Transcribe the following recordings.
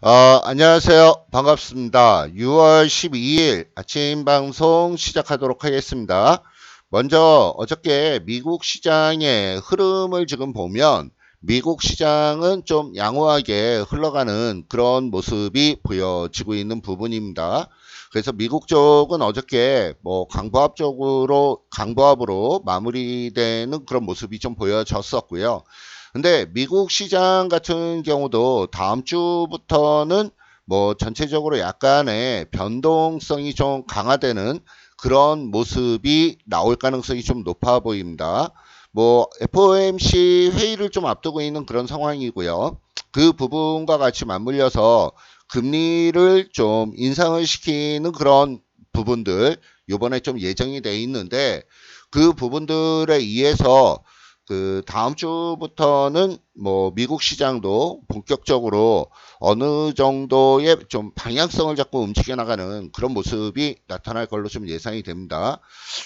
어, 안녕하세요. 반갑습니다. 6월 12일 아침 방송 시작하도록 하겠습니다. 먼저 어저께 미국 시장의 흐름을 지금 보면 미국 시장은 좀 양호하게 흘러가는 그런 모습이 보여지고 있는 부분입니다. 그래서 미국 쪽은 어저께 뭐 강보합 쪽으로 강보합으로 마무리되는 그런 모습이 좀 보여졌었고요. 근데 미국 시장 같은 경우도 다음 주부터는 뭐 전체적으로 약간의 변동성이 좀 강화되는 그런 모습이 나올 가능성이 좀 높아 보입니다. 뭐 FOMC 회의를 좀 앞두고 있는 그런 상황이고요. 그 부분과 같이 맞물려서 금리를 좀 인상을 시키는 그런 부분들 요번에 좀 예정이 돼 있는데 그 부분들에 의해서 그 다음 주부터는 뭐 미국 시장도 본격적으로 어느 정도의 좀 방향성을 잡고 움직여 나가는 그런 모습이 나타날 걸로 좀 예상이 됩니다.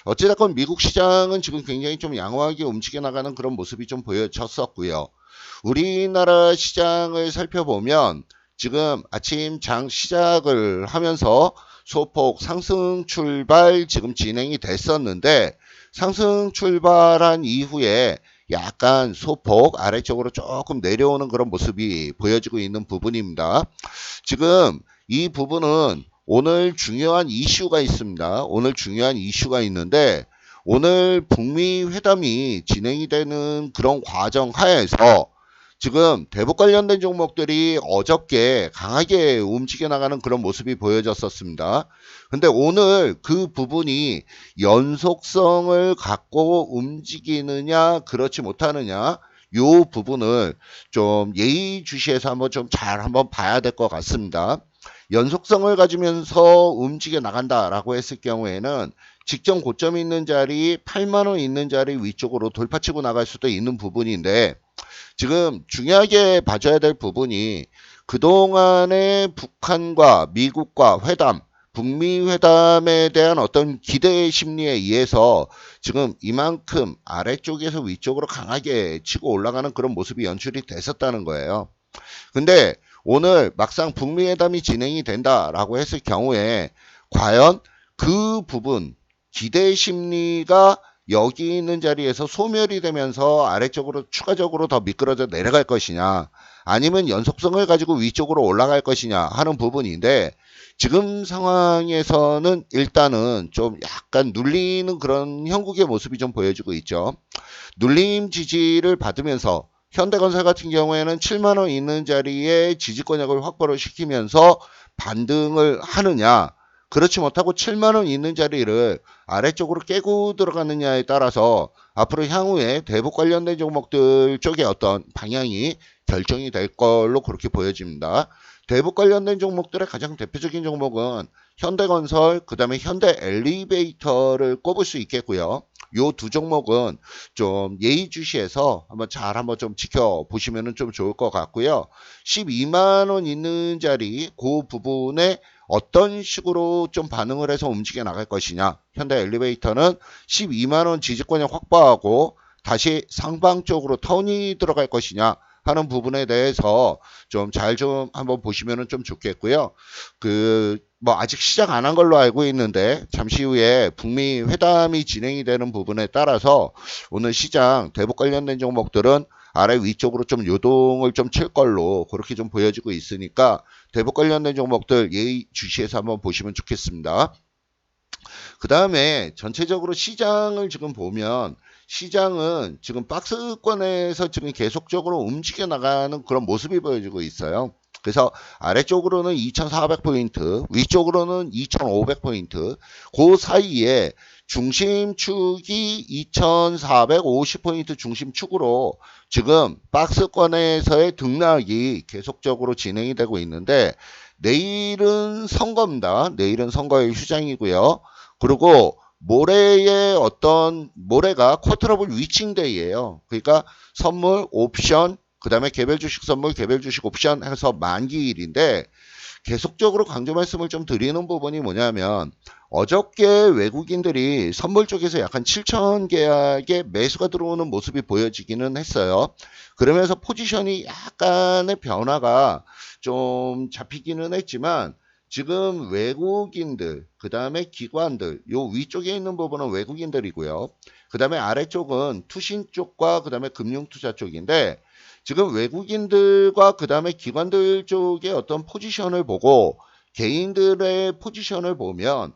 어찌됐건 미국 시장은 지금 굉장히 좀 양호하게 움직여 나가는 그런 모습이 좀 보여졌었고요. 우리나라 시장을 살펴보면 지금 아침 장 시작을 하면서 소폭 상승 출발 지금 진행이 됐었는데 상승 출발한 이후에 약간 소폭 아래쪽으로 조금 내려오는 그런 모습이 보여지고 있는 부분입니다. 지금 이 부분은 오늘 중요한 이슈가 있습니다. 오늘 중요한 이슈가 있는데 오늘 북미 회담이 진행이 되는 그런 과정 하에서 지금 대북 관련된 종목들이 어저께 강하게 움직여 나가는 그런 모습이 보여졌었습니다. 근데 오늘 그 부분이 연속성을 갖고 움직이느냐 그렇지 못하느냐 요 부분을 좀 예의주시해서 한번 좀 잘 한번 봐야 될 것 같습니다. 연속성을 가지면서 움직여 나간다라고 했을 경우에는 직전 고점이 있는 자리 8만원 있는 자리 위쪽으로 돌파치고 나갈 수도 있는 부분인데 지금 중요하게 봐줘야 될 부분이 그동안의 북한과 미국과 회담 북미 회담에 대한 어떤 기대 심리에 의해서 지금 이만큼 아래쪽에서 위쪽으로 강하게 치고 올라가는 그런 모습이 연출이 됐었다는 거예요. 근데 오늘 막상 북미 회담이 진행이 된다라고 했을 경우에 과연 그 부분 기대 심리가 여기 있는 자리에서 소멸이 되면서 아래쪽으로 추가적으로 더 미끄러져 내려갈 것이냐 아니면 연속성을 가지고 위쪽으로 올라갈 것이냐 하는 부분인데 지금 상황에서는 일단은 좀 약간 눌리는 그런 형국의 모습이 좀 보여지고 있죠. 눌림 지지를 받으면서 현대건설 같은 경우에는 7만원 있는 자리에 지지권역을 확보를 시키면서 반등을 하느냐 그렇지 못하고 7만원 있는 자리를 아래쪽으로 깨고 들어가느냐에 따라서 앞으로 향후에 대북 관련된 종목들 쪽에 어떤 방향이 결정이 될 걸로 그렇게 보여집니다. 대북 관련된 종목들의 가장 대표적인 종목은 현대건설, 그 다음에 현대 엘리베이터를 꼽을 수 있겠고요. 요 두 종목은 좀 예의주시해서 한번 잘 한번 좀 지켜보시면 좀 좋을 것 같고요. 12만원 있는 자리, 그 부분에 어떤 식으로 좀 반응을 해서 움직여 나갈 것이냐. 현대 엘리베이터는 12만원 지지권을 확보하고 다시 상방 쪽으로 턴이 들어갈 것이냐. 하는 부분에 대해서 좀 잘좀 한번 보시면 좀 좋겠고요. 그 뭐 아직 시작 안 한 걸로 알고 있는데 잠시 후에 북미 회담이 진행이 되는 부분에 따라서 오늘 시장 대북 관련된 종목들은 아래 위쪽으로 좀 요동을 좀 칠 걸로 그렇게 좀 보여지고 있으니까 대북 관련된 종목들 예의 주시해서 한번 보시면 좋겠습니다. 그 다음에 전체적으로 시장을 지금 보면 시장은 지금 박스권에서 지금 계속적으로 움직여 나가는 그런 모습이 보여지고 있어요. 그래서 아래쪽으로는 2400포인트, 위쪽으로는 2500포인트, 그 사이에 중심축이 2450포인트 중심축으로 지금 박스권에서의 등락이 계속적으로 진행이 되고 있는데 내일은 선거입니다. 내일은 선거의 휴장이고요. 그리고 모레의 어떤 모레가 쿼터러블 위칭데이예요. 그러니까 선물, 옵션, 그 다음에 개별 주식 선물, 개별 주식 옵션 해서 만기일인데 계속적으로 강조 말씀을 좀 드리는 부분이 뭐냐면 어저께 외국인들이 선물 쪽에서 약간 7천 계약의 매수가 들어오는 모습이 보여지기는 했어요. 그러면서 포지션이 약간의 변화가 좀 잡히기는 했지만 지금 외국인들, 그 다음에 기관들, 요 위쪽에 있는 부분은 외국인들이고요. 그 다음에 아래쪽은 투신 쪽과 그 다음에 금융투자 쪽인데 지금 외국인들과 그 다음에 기관들 쪽의 어떤 포지션을 보고 개인들의 포지션을 보면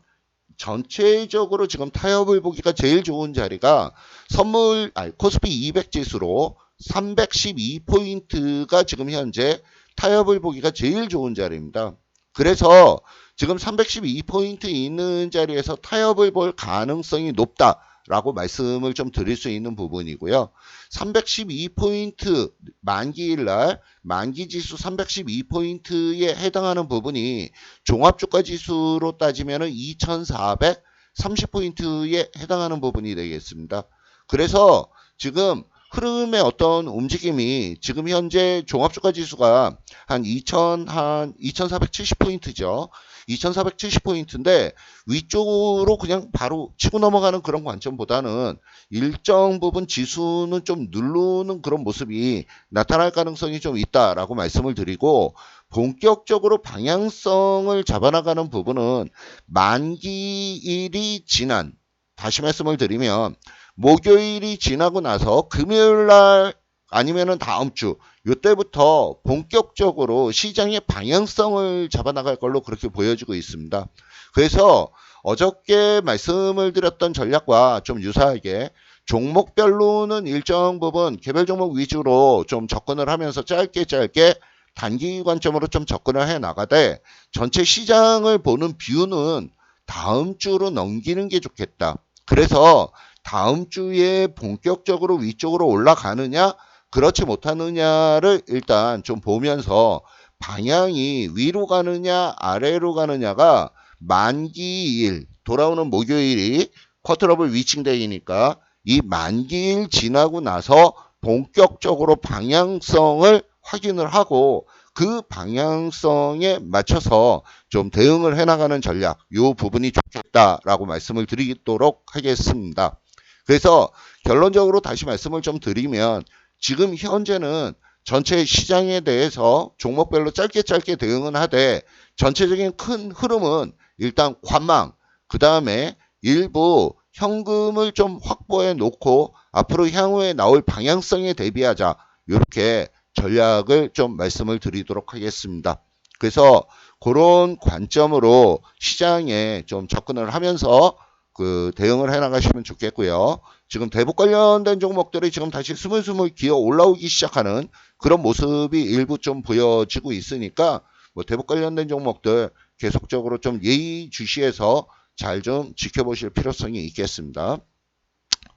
전체적으로 지금 타협을 보기가 제일 좋은 자리가 선물, 아니, 코스피 200 지수로 312포인트가 지금 현재 타협을 보기가 제일 좋은 자리입니다. 그래서 지금 312포인트 있는 자리에서 타협을 볼 가능성이 높다 라고 말씀을 좀 드릴 수 있는 부분이고요. 312포인트 만기일 날 만기 지수 312포인트에 해당하는 부분이 종합주가 지수로 따지면은 2430포인트에 해당하는 부분이 되겠습니다. 그래서 지금 흐름의 어떤 움직임이 지금 현재 종합주가 지수가 한 2000, 한 2470포인트죠. 2470포인트인데 위쪽으로 그냥 바로 치고 넘어가는 그런 관점보다는 일정 부분 지수는 좀 누르는 그런 모습이 나타날 가능성이 좀 있다라고 말씀을 드리고 본격적으로 방향성을 잡아나가는 부분은 만기일이 지난 다시 말씀을 드리면 목요일이 지나고 나서 금요일 날 아니면은 다음 주 이때부터 본격적으로 시장의 방향성을 잡아나갈 걸로 그렇게 보여지고 있습니다. 그래서 어저께 말씀을 드렸던 전략과 좀 유사하게 종목별로는 일정 부분 개별 종목 위주로 좀 접근을 하면서 짧게 짧게 단기 관점으로 좀 접근을 해 나가되 전체 시장을 보는 뷰는 다음 주로 넘기는 게 좋겠다. 그래서 다음 주에 본격적으로 위쪽으로 올라가느냐 그렇지 못하느냐를 일단 좀 보면서 방향이 위로 가느냐 아래로 가느냐가 만기일 돌아오는 목요일이 쿼터러블 위칭데이니까 이 만기일 지나고 나서 본격적으로 방향성을 확인을 하고 그 방향성에 맞춰서 좀 대응을 해나가는 전략 이 부분이 좋겠다라고 말씀을 드리도록 하겠습니다. 그래서 결론적으로 다시 말씀을 좀 드리면 지금 현재는 전체 시장에 대해서 종목별로 짧게 짧게 대응은 하되 전체적인 큰 흐름은 일단 관망 그 다음에 일부 현금을 좀 확보해 놓고 앞으로 향후에 나올 방향성에 대비하자 이렇게 전략을 좀 말씀을 드리도록 하겠습니다. 그래서 그런 관점으로 시장에 좀 접근을 하면서 그 대응을 해 나가시면 좋겠고요. 지금 대북 관련된 종목들이 지금 다시 스물스물 기어 올라오기 시작하는 그런 모습이 일부 좀 보여지고 있으니까 뭐 대북 관련된 종목들 계속적으로 좀 예의 주시해서 잘 좀 지켜보실 필요성이 있겠습니다.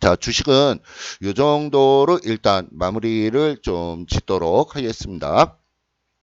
자, 주식은 이 정도로 일단 마무리를 좀 짓도록 하겠습니다.